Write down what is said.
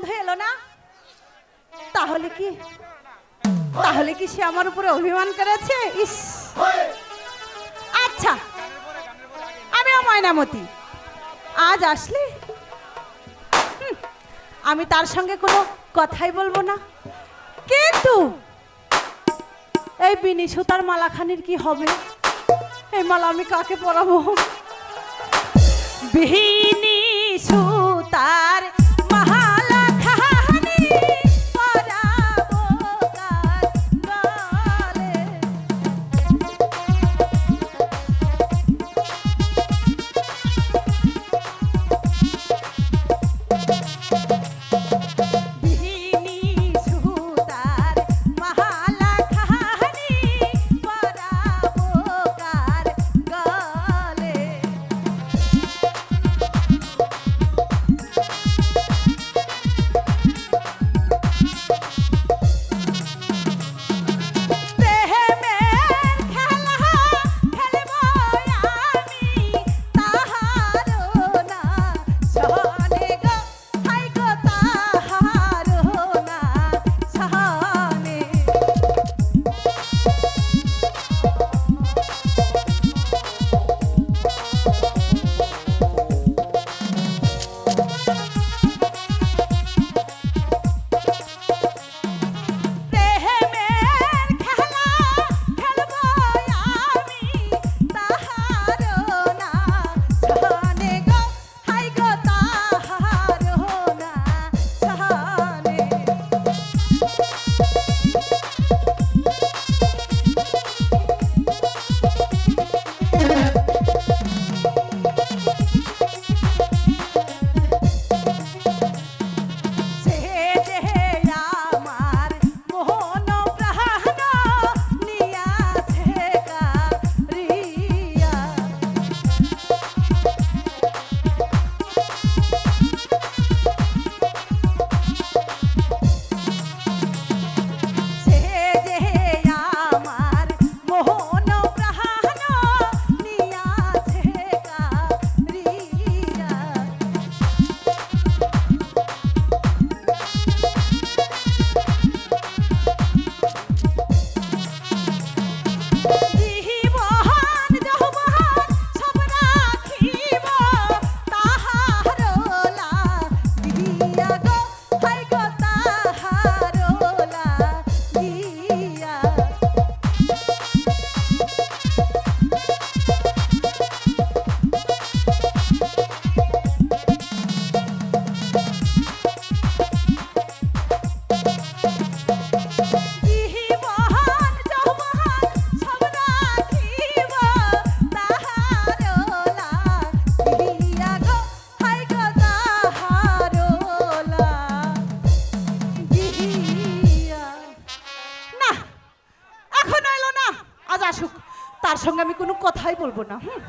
বন্ধু, এলো না? তাহলে কি? তাহলে কি সে আমার উপরে অভিমান করেছে? ইস! আচ্ছা আমিও ময়নামতি। আজ আসলে? আমি তার সঙ্গে কোনো কথাই বলব না। কিন্তু এই বিনি সুতার মালাখানির কি হবে? এই মালা আমি কাকে পরাবো? বিনি সুতার আসুক তার সঙ্গে আমি কোনো কথাই বলব না হুম?